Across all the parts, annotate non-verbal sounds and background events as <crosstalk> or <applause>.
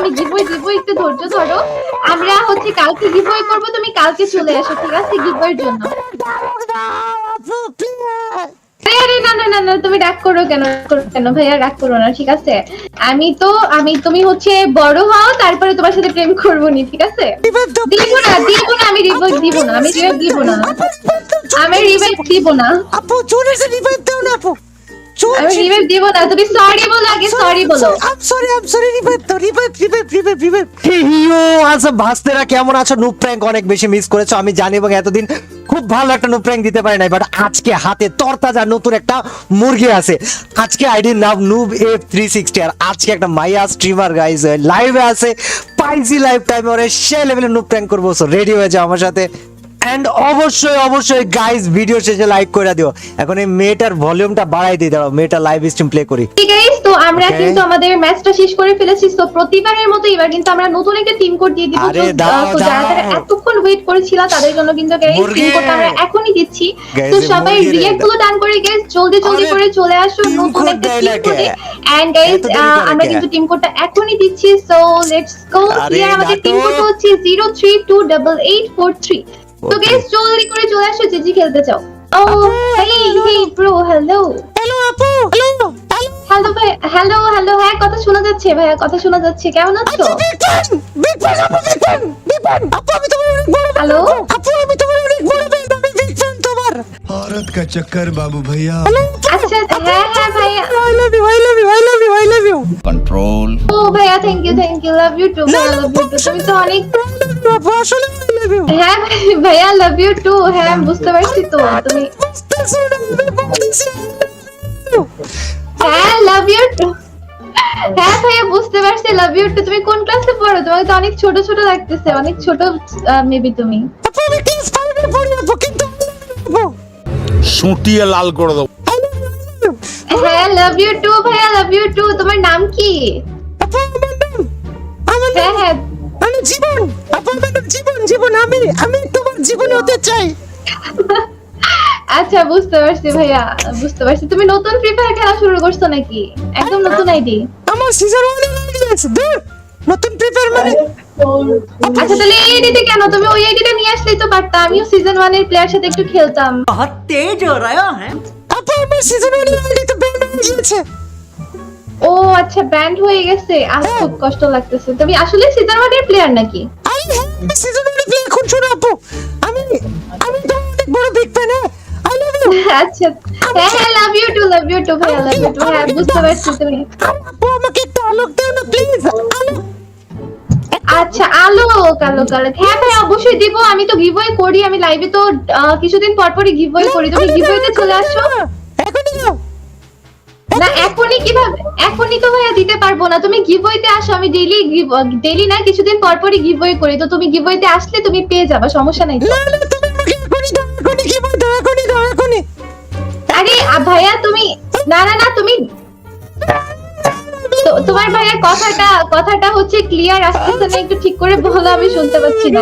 আমি গিভওয়ে দিব একটু ধৈর্য ধরো। আমরা হচ্ছে কালকে গিভওয়ে করব, তুমি কালকে চলে আসো ঠিক আছে? গিভওয়ের জন্য। তুমি রাগ করো কেন? কেন? ভাইয়া, রাগ করো না, ঠিক আছে? আমি তো, আমি, তুমি হচ্ছে বড় হও, তারপরে তোমার সাথে প্রেম করব নি, ঠিক আছে? দিব না দিব না, আমি রিভাইভ দিব না, আমি রিভাইভ দিব না। আমি রিভাইভ দিব না। আপু, চলে এসে দাও না, আপু। আমি রিভাইভ দিব না তুমি সরি বলো আগে সরি বলো। Am sorry am sorry revive দাও রিভাইভ রিভাইভ রিভাইভ রিভাইভ আচ্ছা ভাস্তেরা কেমন আছো? নুপ প্র্যাঙ্ক অনেক বেশি মিস করেছ আমি জানি এবং এতদিন খুব ভালো একটা নুপ প্র্যাঙ্ক দিতে পারি নাই বাট আজকে হাতে তরতাজা নতুন একটা মুরগি আছে। আজকে আইডির নাম নুব এফ থ্রি সিক্সটি আর আজকে একটা মাইয়া স্ট্রিমার গাইজ লাইভে আছে পাইজি লাইভ টাইমে ওরে সে লেভেলে নুপ প্র্যাঙ্ক করব রেডি হয়ে যাও আমার সাথে। এন্ড অবশ্যই অবশ্যই গাইস ভিডিও শেষে লাইক করে দিও। এখন এই মেয়েটার ভলিউমটা বাড়াই দিয়ে দাও মেয়েটা লাইভ স্ট্রিম প্লে করি। ঠিক আছে তো আমরা কিন্তু আমাদের ম্যাচটা শেষ করে ফেলেছি তো প্রতিবারের মতো এবার কিন্তু আমরা নতুন একটা টিম কোড দিয়ে দিব। তো, যারা যারা এতক্ষণ ওয়েট করেছিল তাদের জন্য কিন্তু মুরগি। টিম কোডটা আমরা এখনই দিচ্ছি। তো সবাই রিয়েক্টগুলো ডান করে গেস জলদি জলদি করে চলে আসো নতুন একটা টিম? কোডে এন্ড গাইস আমরা কিন্তু টিম কোডটা এখনই দিচ্ছি সো লেটস গো আমাদের টিম। কোড হচ্ছে 032884 তো Okay. গাইস জলদি করে চলে আসো যে যে খেলতে চাও ও hey hey bro hello hello আপু হ্যালো হ্যালো ভাই হ্যালো হ্যালো হ্যাঁ কথা শোনা যাচ্ছে ভাইয়া কথা শোনা যাচ্ছে কেমন আছো big fan big fan big fan আপু আমি তোমার অনেক বড় fan, হ্যালো? আপু আমি তোমার অনেক বড় fan, আমি বিগ ফ্যান তোমার औरत का चक्कर बाबू भैया আচ্ছা হ্যাঁ হ্যাঁ ভাইয়া I love you I love you I love you I love you control ও ভাইয়া thank you thank you love you too ভাইয়া লাভ ইউ টু তুমি তো অনেক আসলে লাভ ইউ হ্যাঁ ভাই- ভাইয়া লাভ ইউ টু হ্যাঁ বুঝতে পারছি তো তুমি হ্যাঁ লাভ ইউ টু হ্যাঁ ভাইয়া বুঝতে পারছি লাভ ইউ টু তুমি কোন ক্লাসে পড়ো? তোমাকে তো অনেক ছোট ছোট লাগতেছে অনেক ছোট মেবি তুমি। সুটিয়ে লাল করে you. হ্যাঁ লাভ ইউ টু ভাইয়া লাভ ইউ টু তোমার নাম কি? আমার হ্যাঁ হ্যাঁ। আমি জীবন আপা জীবন জীবন আমি আমি তোমার জীবনে হতে চাই। আচ্ছা বুঝতে পারছি ভাইয়া বুঝতে পারছি। তুমি নতুন ফ্রি ফায়ার খেলা শুরু করছ নাকি? একদম নতুন আইডি। আমার সিজন 1 এর দূর। নতুন ফ্রি ফায়ার মানে আচ্ছা তাহলে এই আইডিটা কেন? তুমি ওই আইডিটা নিয়ে আসলেই তো পারতাম আমিও সিজন 1 এর প্লেয়ার সাথে একটু খেলতাম। বহুত তেজ হো রায়া হ্যাঁ। আপা আমার সিজন 1 এর আইডি তো বেন হয়ে গেছে ও আচ্ছা ব্যান্ড হয়ে গেছে। আজ খুব কষ্ট লাগতেছে। তুমি আসলে সিজন ওয়ান প্লেয়ার নাকি? আরে হ্যাঁ সিজন ওয়ানে প্লে এখন শোনো আপু। আমি আমি তো অনেক বড় big fan I love you আচ্ছা। হ্যাঁ হ্যাঁ love you too love you too ভাইয়া লাভ ইউ টু হ্যাঁ বুঝতে পারছি তুমি। আপু আমাকে একটু আলোক দাও না প্লিজ আলোক আচ্ছা আলো কালো কালো। হ্যাঁ ভাই অবশ্যই দিব। আমি তো গিভওয়ে করি। আমি লাইভে তো কিছুদিন পর পরই গিভওয়ে করি। তুমি গিভওয়েতে চলে আসো এখনই না এখনই কীভাবে? এখনই তো ভাইয়া দিতে পারব না। তুমি গিভওয়েতে আসো আমি ডেইলি ডেইলি না কিছুদিন পর পরই গিভওয়ে করি। তো তুমি গিভওয়েতে আসলে তুমি পেয়ে যাবে সমস্যা নাই না না তুমি এখনই দাও এখনই কি দাও এখনই দাও এখনই। আরে ভাইয়া তুমি না না না তুমি তোমার ভাইয়া কথাটা কথাটা হচ্ছে ক্লিয়ার আসতেছে না একটু ঠিক করে বলো আমি শুনতে পাচ্ছি না।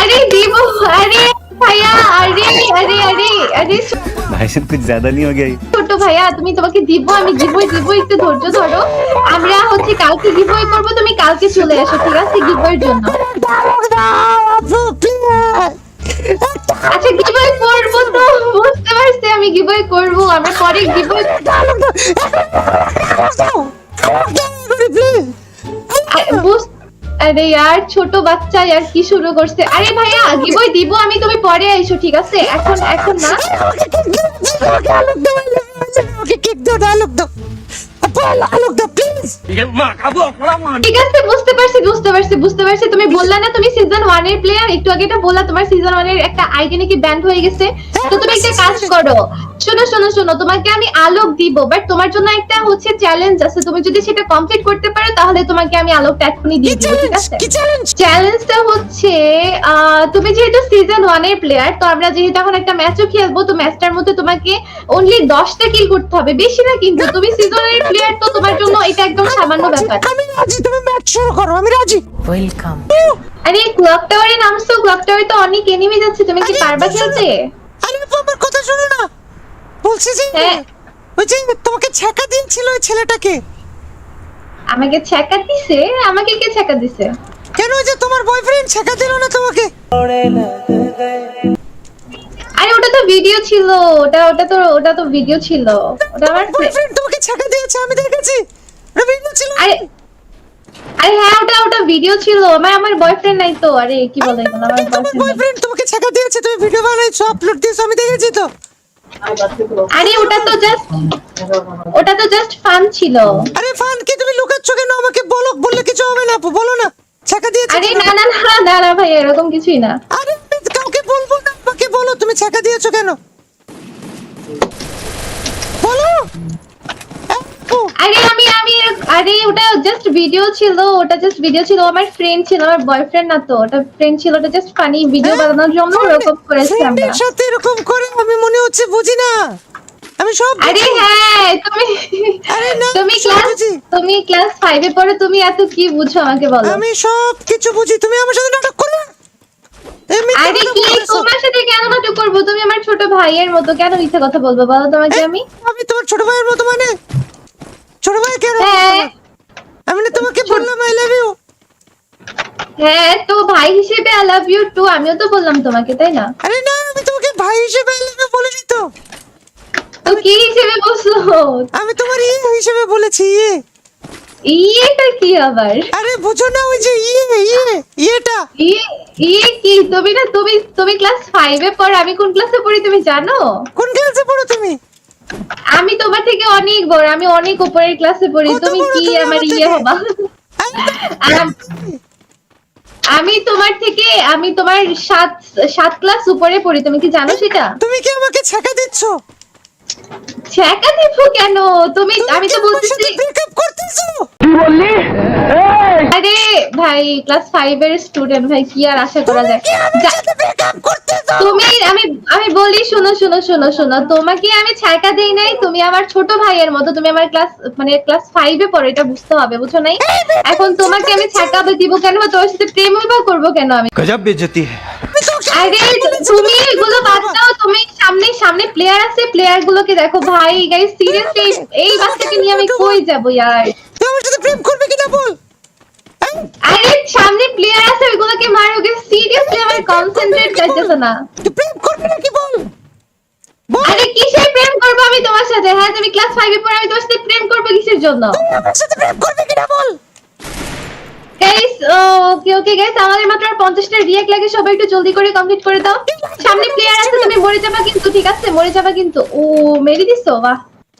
আরে দিব আরে! ভাইয়া আরে আরে আরে আরে भाई साहब कुछ ज्यादा नहीं हो गया ये? ছোট ভাইয়া তুমি তোমাকে দিব আমি গিভওয়ে দিব একটু ধৈর্য ধরো আমরা হচ্ছে কালকে গিভওয়ে করব তুমি কালকে চলে আসো ঠিক আছে গিভওয়ের জন্য দাও দাও আপু প্লিজ আচ্ছা গিভওয়ে করব তো বুঝতে পারছি আমি গিভওয়ে করব আমরা পরে গিভওয়ে আরে আর ছোট বাচ্চা আর কি শুরু করছে? আরে ভাইয়া গিভওয়ে দিব আমি? তুমি পরে আইসো, ঠিক আছে? এখন এখন না? ঠিক আছে বুঝতে পারছি বুঝতে পারছি বুঝতে পারছি। তুমি বললা না তুমি সিজন ওয়ানের প্লেয়ার একটু আগে এটা বললা তোমার সিজন ওয়ানের একটা আইডি নাকি ব্যান্ড হয়ে গেছে। তো তুমি একটা কাজ করো। শোনো শোনো শোনো তোমাকে আমি আলোক দিব বাট তোমার জন্য একটা হচ্ছে চ্যালেঞ্জ আছে। তুমি যদি সেটা কমপ্লিট করতে পারো তাহলে তোমাকে আমি আলোকটা এখনই দিয়ে দিব ঠিক আছে? চ্যালেঞ্জটা হচ্ছে আহ, তুমি যেহেতু সিজন ওয়ানের প্লেয়ার তো আমরা যেহেতু এখন একটা ম্যাচও খেলব তো ম্যাচটার মধ্যে তোমাকে অনলি কিল করতে হবে। বেশি না কিন্তু তুমি সিজন এর প্লেয়ার তো তোমার জন্য এটা একদম সামান্য ব্যাপার। আমি রাজি তুমি ম্যাচ শুরু করো আমি রাজি। ওয়েলকাম আরে ক্লক টাওয়ারে নামছো ক্লক টাওয়ারে তো অনেক এনিমি যাচ্ছে তুমি কি পারবা খেলতে? আরে আমার কথা শোনো না। বলছি যে হ্যাঁ। ওই যে তোমাকে ছ্যাকা দিয়েছিল ওই ছেলেটাকে। আমাকে ছ্যাঁকা দিছে? আমাকে কে ছ্যাকা দিছে? কেন যে তোমার বয়ফ্রেন্ড ছ্যাকা দিল না তোমাকে? ভিডিও ছিল। ওটা ওটা তো ওটা তো ভিডিও ছিল। ওটা আমার বয়ফ্রেন্ড তোমাকে ছ্যাঁকা দিয়েছে আমি দেখেছি। ওটা ভিডিও ছিল। আরে আরে হ্যাঁ ওটা ওটা ভিডিও ছিল। আমার আমার বয়ফ্রেন্ড নাই তো। আরে কি বলে এগুলো? আমার বয়ফ্রেন্ড তোমাকে ছ্যাঁকা দিয়েছে তুমি ভিডিও বানাইছো আপলোড দিয়েছ আমি দেখেছি তো। আরে ওটা তো জাস্ট ওটা তো জাস্ট ফান ছিল। আরে ফান কি? তুমি লুকাচ্ছ কেন? আমাকে বলো বললে কিছু হবে না বলো না। ছ্যাঁকা দিয়েছে আরে না না না না ভাই এরকম কিছুই না। আরে কাউকে বলব না। আমাকে বলো তুমি ছ্যাঁকা দিয়েছ কেন? বলো! আরে আমি আমি আরে ওটা জাস্ট ভিডিও ছিল ওটা জাস্ট ভিডিও ছিল আমার ফ্রেন্ড ছিল আমার বয়ফ্রেন্ড না তো ওটা ফ্রেন্ড ছিল ওটা জাস্ট ফানি ভিডিও বানানোর জন্য ওরকম করেছি আমরা। সাথে এরকম করে আমি মনে হচ্ছে বুঝি না। আমি সব আরে হ্যাঁ তুমি আরে না, তুমি ক্লাস। তুমি ক্লাস ফাইভে পড়ে তুমি এত কি বুঝো আমাকে বলো? আমি সব কিছু বুঝি। তুমি আমার সাথে নাটক করবে এমনি আরে কি? তোমার সাথে কেন করব? তুমি আমার ছোট ভাইয়ের মতো কেন মিথ্যা কথা বলব? বলো তোমাকে আমি। আমি তোমার ছোট ভাইয়ের মতো মানে? ছোট ভাই কেন হ্যাঁ। আমি না তোমাকে বললাম আই লাভ ইউ হ্যাঁ তো ভাই হিসেবে আই লাভ ইউ টু আমিও তো বললাম তোমাকে তাই না? আরে না আমি তোমাকে ভাই হিসেবে আই লাভ ইউ বলিনি তো। তো কি হিসেবে বলছো? আমি তোমার ইয়ে হিসেবে বলেছি ইয়ে। ইয়েটা কি আবার? আরে বুঝো না ওই যে ইয়ে ইয়ে ইয়েটা। ইয়ে? কি? তুমি না তুমি তুমি ক্লাস ফাইভে পড়ো আমি কোন ক্লাসে পড়ি তুমি জানো? কোন ক্লাসে পড়ো তুমি? আমি তোমার থেকে অনেক বড় আমি অনেক উপরের ক্লাসে পড়ি। তুমি কি আমার ইয়ে হবা? আমি তোমার থেকে আমি তোমার সাত সাত ক্লাস উপরে পড়ি তুমি কি জানো সেটা? তুমি কি আমাকে ছ্যাঁকা দিচ্ছ? ছ্যাকা দেবো কেন? তুমি আমি তো বলতেছি কি বললি? আরে ভাই ক্লাস 5 এর স্টুডেন্ট ভাই কি আর আশা করা যায়? তুমি আমি আমি বলি শোনো শোনো শোনো শোনো তোমাকে আমি ছ্যাকা দেই নাই তুমি আমার ছোট ভাইয়ের মতো তুমি আমার ক্লাস মানে ক্লাস 5 এ পড়ো এটা বুঝতে হবে বুঝো নাই? এখন তোমাকে আমি ছ্যাকা দিব কেন তোমার সাথে প্রেম বিবাহ করব কেন আমি? গজব বেজতি। হ্যায় আমি তোকে আরে তুমি এগুলো বাদ দাও তুমি সামনে সামনে প্লেয়ার আছে প্লেয়ার গুলোকে দেখো ভাই গাইস সিরিয়াসলি এই বাচ্চাকে নিয়ে আমি কই যাব ইয়ার তুই আমার সাথে প্রেম করবে কিনা বল? হ্যাঁ? আরে সামনে প্লেয়ার আছে ওইগুলোকে মারো গে সিরিয়াসলি আমার কনসেন্ট্রেট যাইতেছে না। তুই প্রেম করবি নাকি বল? আরে কিসের প্রেম করব আমি তোমার সাথে? হ্যাঁ তুমি ক্লাস ফাইভে পড়ে আমি তোমার সাথে প্রেম করব কিসের জন্য? তুই আমার সাথে প্রেম করবি কিনা বল? গাইস ওকে ওকে গাইস আমাদের মাত্র আর পঞ্চাশটা রিয়াক্ট লাগে সবাই একটু জলদি করে কমপ্লিট করে দাও। সামনে প্লেয়ার আছে তুমি মরে যাবা কিন্তু ঠিক আছে মরে যাবা কিন্তু। ও মেরে দিছো বাহ।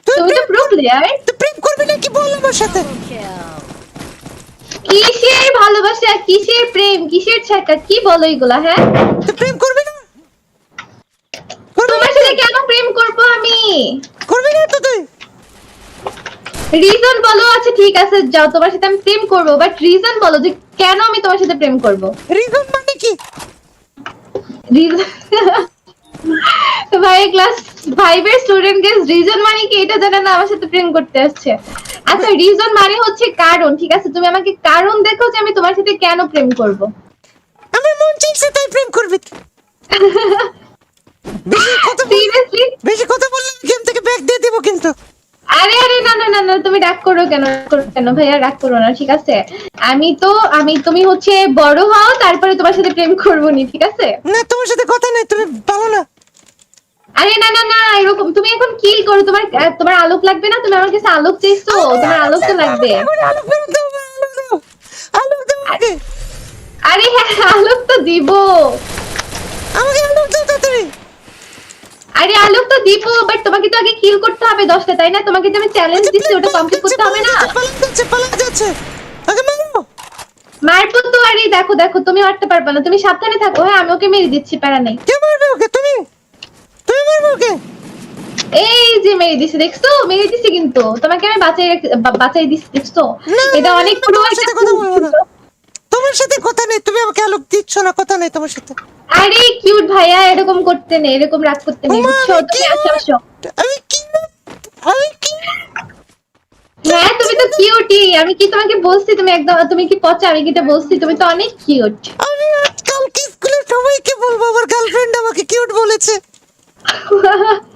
তুমি তো প্রো প্লেয়ার তুই প্রেম করবি নাকি বল আমার সাথে? কিসের ভালোবাসা কিসের প্রেম কিসের ছাকা কি বলো এগুলা হ্যাঁ? প্রেম করবি না? তোমার সাথে কেন প্রেম করব আমি? করবি না তো তুই? রিজন বলো আচ্ছা ঠিক আছে যাও তোমার সাথে আমি প্রেম করব বাট রিজন বলো যে কেন আমি তোমার সাথে প্রেম করব? রিজন মানে কি? রিজন ভাই ক্লাস ফাইভের স্টুডেন্ট গেস রিজন মানে কি? এটা জানে না আমার সাথে প্রেম করতে আসছে। আচ্ছা রিজন মানে হচ্ছে কারণ ঠিক আছে? তুমি আমাকে কারণ দেখো যে আমি তোমার সাথে কেন প্রেম করব। আমার মন চাইছে তাই প্রেম করবি। <laughs> বেশি কথা বেশি কথা বললে গেম থেকে ব্যাক দিয়ে দিব কিন্তু। আরে আরে না না না না তুমি রাগ করো কেন? কেন ভাইয়া? রাগ করো না ঠিক আছে? আমি তো আমি তুমি হচ্ছে বড় হও তারপরে তোমার সাথে প্রেম করব নি ঠিক আছে? না তোমার সাথে কথা নেই তুমি ভালো না। আরে না না না এরকম তুমি এখন কি করো তোমার তোমার আলোক লাগবে না? তুমি আমার কাছে আলোক চাইছো তোমার আলোক তো লাগবে আরে হ্যাঁ আলোক তো দিব। আমাকে আলোক দাও তাড়াতাড়ি। আরে আলোক তো দিব বাট তোমাকে তো আগে কিল করতে হবে দশটা তাই না? তোমাকে যে আমি চ্যালেঞ্জ দিচ্ছি ওটা কমপ্লিট করতে হবে না? যাচ্ছে আগে মারো। মারবো তো আরে দেখো দেখো তুমি মারতে পারবে না। তুমি সাবধানে থাকো হ্যাঁ আমি ওকে মেরে দিচ্ছি প্যারা নেই। কে মারবে ওকে? তুমি? তুমি মারবে ওকে? এই যে মেরে দিছি দেখছ? মেরে দিছি কিন্তু। তোমাকে আমি বাঁচাই বাঁচাই দিচ্ছি দেখছ? এটা অনেক পুরো একটা কথা বলব না। তোমার সাথে কথা নেই তুমি আমাকে আলোক দিচ্ছ না কথা নেই তোমার সাথে। আরে কিউট ভাইয়া এরকম করতে নেই এরকম রাগ করতে নেই বুঝছ? তুমি। আসো আসো। আমি কি আমি কি হ্যাঁ তুমি তো কিউটই আমি কি তোমাকে বলছি? তুমি একদম তুমি কি পচা? আমি কি এটা বলছি? তুমি তো অনেক কিউট আমি আজকাল কি স্কুলে সবাইকে বলব আমার গার্লফ্রেন্ড আমাকে কিউট বলেছে। <laughs>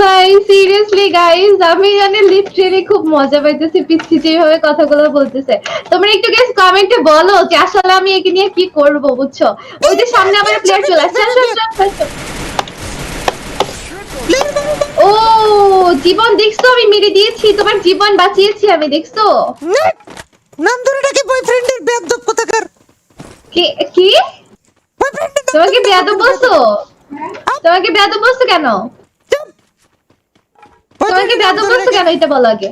ভাই সিরিয়াসলি গাইস আমি জানি লিটারেলি খুব মজা পাইতেছি পিচ্ছি যেভাবে কথাগুলো বলতেছে। তোমরা একটু গেস কমেন্টে বলো যে আসলে আমি একে নিয়ে কি করব বুঝছ? ওই যে সামনে আবার প্লেয়ার চলে আসছে আসো, আসো, আসো, আসো। ও জীবন দেখছ আমি মেরে দিয়েছি তোমার জীবন বাঁচিয়েছি আমি দেখছ? নাম ধরে ডাকে বয়ফ্রেন্ডের বেয়াদব কোথাকার? কি কি? তোমাকে বেয়াদব বলছো? তোমাকে বেয়াদব বলছো কেন? তোমাকে বেয়াদব বলছো কেন এটা বলো আগে।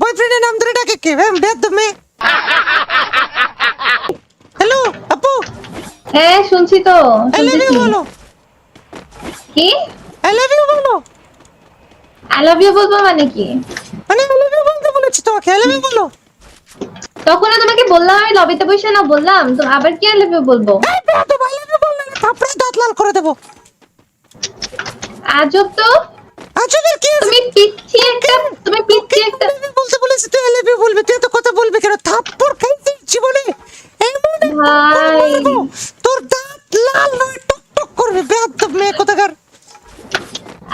বয়ফ্রেন্ডের নাম ধরে ডাকে কে? বেয়াদব মেয়ে। হ্যালো আপু। হ্যাঁ শুনছি তো আই লাভ ইউ বলো। কি? আই লাভ ইউ বলো। আই লাভ ইউ বলব মানে কি? মানে আই লাভ ইউ বলতে বলেছি তোমাকে আই লাভ ইউ বলো। তখন তোমাকে বললাম আমি লবিতে বসে না বললাম তো আবার কি আই লাভ ইউ বলব? আই লাভ ইউ বললে না দাঁত লাল করে দেবো। আজব তো। কি তুমি পিচ্ছি একটা তুমি পিচ্ছি একটা I love you বলতে বলেছি তুই আই লাভ ইউ বলবি? তুই এত কথা বলবি কেন? থাপ্পড় খাইছিস জীবনে। এমন ভাই। তোর দাঁত লাল হয়ে টক টক করবে। বেয়াদব মেয়ে কোথাকার?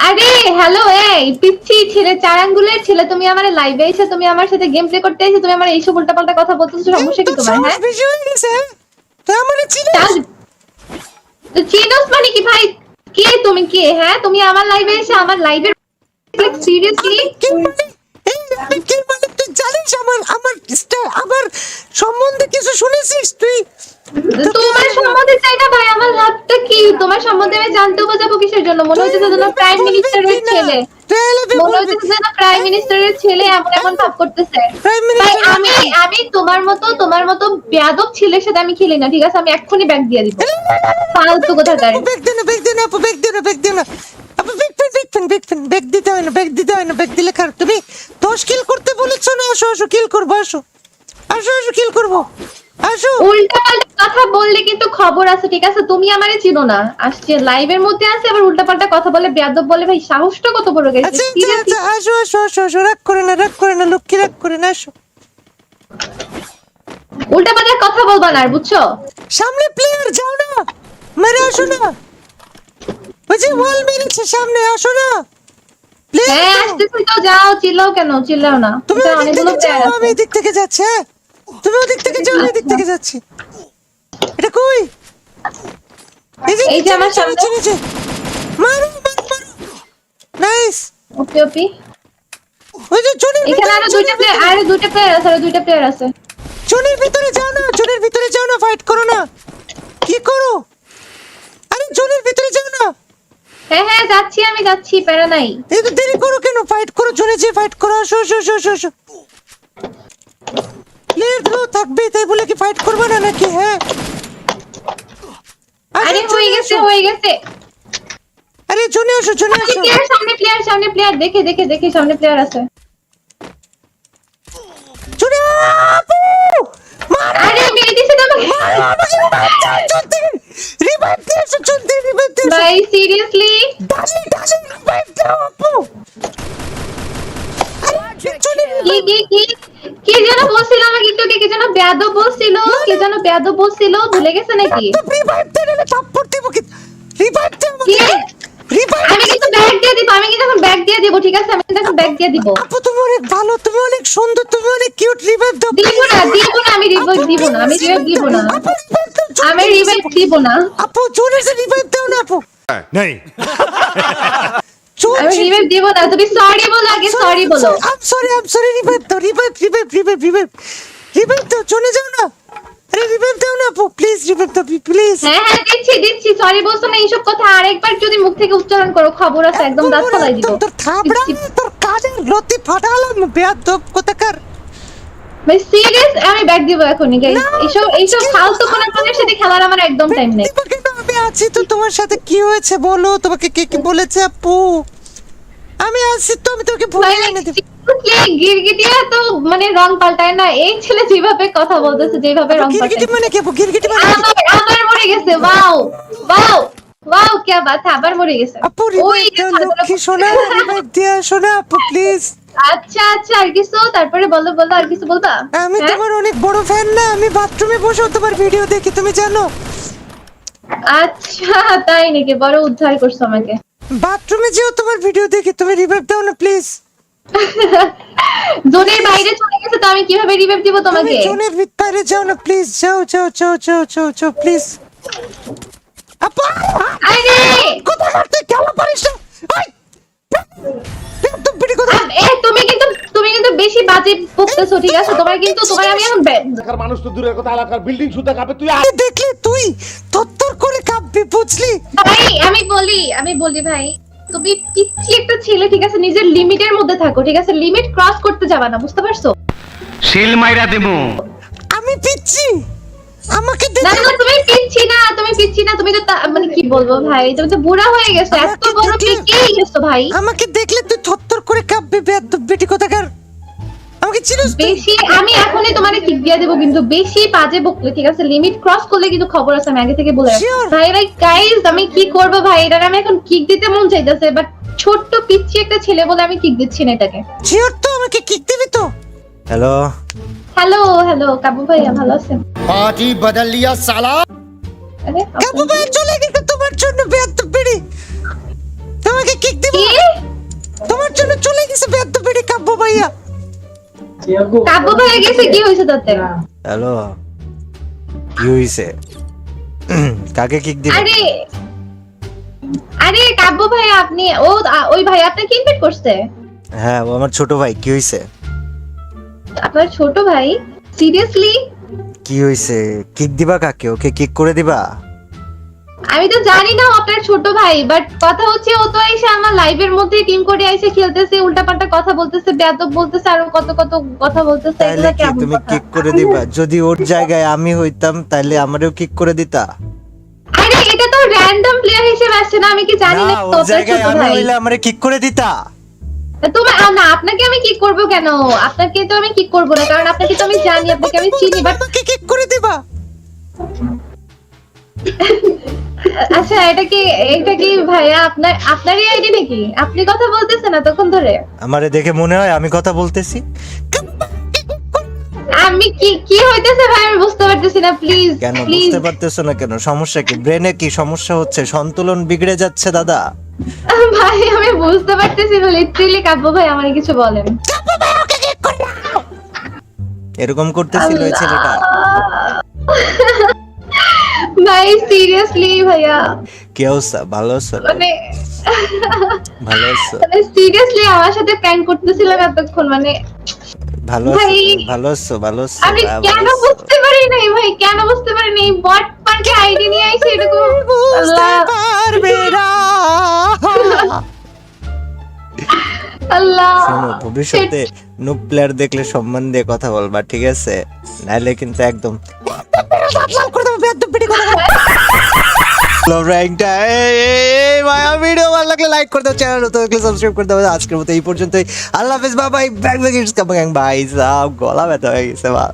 আরে হ্যালো এই পিচ্ছি ছেলে চার আঙ্গুলের ছেলে তুমি আমার লাইভে এসে তুমি আমার সাথে গেম প্লে করতে এসে তুমি আমার এইসব উল্টাপাল্টা কথা বলতেছো সমস্যা কি তোমার হ্যাঁ? বেশি হয়ে গেছে? তুই আমার চিনিস? চিনোস মানে কি ভাই? কে তুমি? কে? হ্যাঁ তুমি আমার লাইভে এসে আমার লাইভের সিরিয়াসলি মানে? মানে? জানিস আমার আমার আমার সম্বন্ধে কিছু শুনেছিস তুই? তোমার সম্বন্ধে আমার লাভটা কি? তোমার সম্বন্ধে আমি জানতেও যাব কিসের জন্য? মনে হচ্ছে যেন প্রাইম মিনিস্টারের ছেলে। মনে। হচ্ছে যেন প্রাইম মিনিস্টারের ছেলে এমন এমন ভাব করতেছে। আমি আমি তোমার মতো তোমার মতো বেয়াদব ছেলের সাথে আমি খেলি না ঠিক আছে? আমি এক্ষুনি ব্যাগ দিয়ে দিব। ফালতু কোথাকার ব্যাগ ব্যাগ আপু ব্যাগ দে ব্যাগ দে আপু ব্যাগ ব্যাগ ব্যাগ ব্যাগ দিতে হয় না ব্যাগ দিতে হয় না ব্যাগ দিলে খারাপ। তুমি দশ কিল করতে বলেছ না? আসো আসো কিল করব আসো। আসো আসো কিল করব। আসো। উল্টা পাল্টা কথা বললে কিন্তু খবর আছে ঠিক আছে? তুমি আমারে চিনো না। আসছে লাইভের মধ্যে আছে আবার উল্টা পাল্টা কথা বলে বেয়াদব বলে ভাই সাহসটা কত বড় গেছে? আচ্ছা আচ্ছা আচ্ছা আসো আসো আসো আসো রাগ করে না রাগ করে না লক্ষ্মী রাগ করে না আসো। উল্টা পাল্টা কথা বলবা না আর বুঝছ? সামনে প্লেয়ার যাও না। মেরে আসো না। যে ওয়াল মেরেছে সামনে আসো না। হ্যাঁ প্লেয়ার আসতেছি তো যাও চিল্লাও কেন? চিল্লাও না। তুমি অনেকগুলো প্লেয়ার আমি এদিক থেকে যাচ্ছি হ্যাঁ? তুমি ওদিক থেকে যাও আমি এদিক থেকে যাচ্ছি। এটা কই? এই যে আমার সামনে। নিচে। মারো মারো মারো। Nice OP OP. ওই যে জোনের এখানে আরও দুইটা প্লেয়ার আরও দুইটা প্লেয়ার আছে আরও দুইটা প্লেয়ার আছে। জোনের ভিতরে যাও না জোনের ভিতরে যাও না ফাইট করো না। কি করো? আরে জোনের ভিতরে যাও না। হ্যাঁ হ্যাঁ যাচ্ছি আমি যাচ্ছি প্যারা নাই। এত দেরি করো কেন? ফাইট করো জোরে যে ফাইট করো আসো আসো আসো আসো। আসো প্লেয়ার থাকবে তাই বলে কি ফাইট করবে না নাকি হ্যাঁ? আরে হয়ে গেছে হয়ে গেছে। আরে জোনে আসো জোনে আসো। প্লেয়ার সামনে প্লেয়ার সামনে প্লেয়ার দেখে দেখে দেখে সামনে প্লেয়ার আছে। জোনে আপু মার। আরে মেরে দিছে তো আমাকে চলতে রিভাইভ দিয়ে চলতে রিভাইভ দিয়ে ভাই সিরিয়াসলি ডাসে ডাসে রিভাইভ দাও আপু কি কি কি কি? যেন বলছিল আমাকে একটু কি যেন বেয়াদব বলছিল কি যেন বেয়াদব বলছিল ভুলে গেছে নাকি? রিভাইভ দে না থাপ্পড় দিব কি? রিভাইভ দে আমাকে আমি কিন্তু ব্যাগ দিয়ে দিব আমি কিন্তু এখন ব্যাগ দিয়ে দিব ঠিক আছে? আমি কিন্তু এখন ব্যাগ দিয়ে দিব। আপু তুমি অনেক ভালো তুমি অনেক সুন্দর তুমি অনেক কিউট রিভাইভ দাও দিব না দিব না আমি রিভাইভ দিব না আমি রিভাইভ দিব না। আমি রিভাইভ দিব না। আপু জোরে রিভাইভ দাও না আপু। नहीं <laughs> চলে যাও না। আরে রিভাইভ দাও না প্লিজ রিভাইভ দাও প্লিজ হ্যাঁ হ্যাঁ দিচ্ছি দিচ্ছি সরি বলছো না এইসব কথা। আরেকবার যদি মুখ থেকে উচ্চারণ করো খবর আছে একদম দাঁত ফলাই দিব তোর থাবড়া তোর কাজে লতি ফাটালাম বেয়াদব কোথাকার। ভাই সিরিয়াস আমি ব্যাগ দিব এখনই গাইস এইসব এইসব ফালতু কোনো কাজের সাথে খেলার আমার একদম টাইম নেই। আছি তো তোমার সাথে। কি হয়েছে বলো? তোমাকে কে কি বলেছে আপু? আমি আছি তো আমি তোকে ভুলে এনে দেব গিরগিটিয়া তো মানে রং পাল্টায় না? এই ছেলে যেভাবে কথা বলতেছে যেভাবে রং গিরগিটি মানে কি গিরগিটি মানে আবার আবার মরে গেছে ওয়াও ওয়াও ওয়াও কি বাত আবার মরে গেছে। আপু ওই রিভাইভ যে দাও ছাদগুলো লক্ষ্মী সোনা রিভাইভ দিয়া সোনা আপু প্লিজ। আচ্ছা আচ্ছা আর কিছু? তারপরে বলো বলো আর কিছু বলবা? আমি হ্যাঁ? তোমার অনেক বড় ফ্যান না আমি বাথরুমে বসে তোমার ভিডিও দেখি তুমি জানো? আচ্ছা তাই নাকি? বড় উদ্ধার করছ আমাকে। বাথরুমে যেও তোমার ভিডিও দেখি তুমি রিভাইভ দাও না প্লিজ জোনের বাইরে চলে গেছে তো আমি কীভাবে রিভাইভ দিব তোমাকে? জোনের ভিতরে যাও না প্লিজ যাও যাও যাও যাও যাও যাও প্লিজ আপা! আরে! কোথা মারতে কেন পারিস না? তুমি কিন্তু তুমি কিন্তু বেশি বাজে বকতেছো ঠিক আছে? তোমার কিন্তু তোমার আমি এখন বে- মানুষ তো দূরের কথা এলাকার বিল্ডিং শুতে কাঁপে তুই দেখলে তুই? তত্তর করে কাঁপবি বুঝলি? ভাই আমি বলি আমি বলি ভাই তুমি পিচ্ছি একটা ছেলে ঠিক আছে? নিজের লিমিটের মধ্যে থাকো ঠিক আছে? লিমিট ক্রস করতে যাবা না বুঝতে পারছ? আমি পিচ্ছি আমাকে না না তুমি পিচ্ছি না তুমি পিচ্ছি না তুমি তো মানে কি বলব ভাই? তুমি তো বুড়া হয়ে গেছো এত বড় পেকেই গেছো ভাই? আমাকে দেখলে তুই থরথর করে কাঁপবি বেয়াদ বেটি কোথাকার? আমাকে চিনিস বেশি আমি এখনই তোমারে কিক দিয়ে দেবো কিন্তু বেশি বাজে বকলে ঠিক আছে লিমিট ক্রস করলে কিন্তু খবর আছে আমি আগে থেকে বলে রাখি। Sure. ভাই ভাই গাইস আমি কি করব ভাই? এটা আমি এখন কিক দিতে মন চাইতেছে বাট ছোট্ট পিচ্ছি একটা ছেলে বলে আমি কিক দিচ্ছি না এটাকে। শিওর তো আমাকে কিক দিবি তো? হ্যালো হ্যালো হ্যালো কাবু ভাইয়া ভালো আছেন? পার্টি বদল লিয়া সালা আরে কাবু ভাই চলে গেছে তোমার জন্য বেয়াদ্দ বেড়ে। তোমাকে কিক দিব তোমার জন্য চলে গেছে বেয়াদ্দ বেড়ে কাবু ভাইয়া। কাবু ভাইয়া গেছে কি হইছে তাতে? হ্যালো কি হইছে কাকে কিক দিবে? আরে আরে কাব্য ভাই আপনি ও ওই ভাই আপনাকে ইনভাইট করছে? হ্যাঁ ও আমার ছোট ভাই কি হইছে আপনার ছোট ভাই সিরিয়াসলি কি হইছে? কিক দিবা কাকে? ওকে কিক করে দিবা? আমি তো জানি না আপনার ছোট ভাই বাট কথা হচ্ছে ও তো এসে আমার লাইভের মধ্যে টিম করে এসে খেলতেছে উল্টাপাল্টা কথা বলতেছে বেয়াদব বলতেছে আর কত কত কথা বলতেছে এগুলো কি তুমি? কিক করে দিবা? <laughs> যদি ওর জায়গায় আমি হইতাম তাইলে আমারও কিক করে দিতা। আরে এটা তো র্যান্ডম প্লেয়ার হিসেবে আসছে না আমি কি জানি না ওর তো আপনার জায়গায় আমি হইলে আমারে কিক করে দিতা। তুমি আ, না আপনাকে আমি কিক করব কেন? আপনাকে তো আমি কিক করব না? কারণ আপনাকে তো আমি জানি আপনাকে আমি চিনি বাট আপনাকে কিক করে দেবা? আচ্ছা এটা কি এটা কি ভাইয়া আপনার আপনারই আইডি নাকি? আপনি কথা বলতেছেন না তখন ধরে। আমারে দেখে মনে হয় আমি কথা বলতেছি। আমি কি কি হইতেছে ভাই? আমি বুঝতে পারতেছি না প্লিজ কেন বুঝতে পারতেছো না কেন? সমস্যা কি? ব্রেনে কি সমস্যা হচ্ছে? সন্তুলন বিগড়ে যাচ্ছে দাদা। <laughs> ভাই আমি বুঝতে পারতেছি না লিটারালি কাব্য ভাই আমারে কিছু বলেন। এরকম করতেছিল ওই ছেলেটা। <laughs> ভাই সিরিয়াসলি ভাইয়া। কি অবস্থা? ভালো আছো? মানে ভালো আছো? <laughs> মানে সিরিয়াসলি আমার সাথে প্র্যাঙ্ক করতেছিলাম এতক্ষণ মানে ভালো ভালো আছো? ভালো আছো? আমি কেন বুঝতে পারি নাই ভাই কেন বুঝতে পারি নাই? বট আইডি নিয়ে আইছে এরকম। বুঝতে পারবে না। আল্লাহ। শোনো ভবিষ্যতে নুব প্লেয়ার দেখলে সম্মান দিয়ে কথা বলবা ঠিক আছে? নাইলে কিন্তু একদম ভিডিও লাইক করতে চ্যানেল সাবস্ক্রাইব করতে হবে আজকের মতো এই পর্যন্তই। আল্লাহ হাফেজ বাবাই ব্যাক ব্যাগ ইটস সাব গলা ব্যথা হয়ে গেছে বা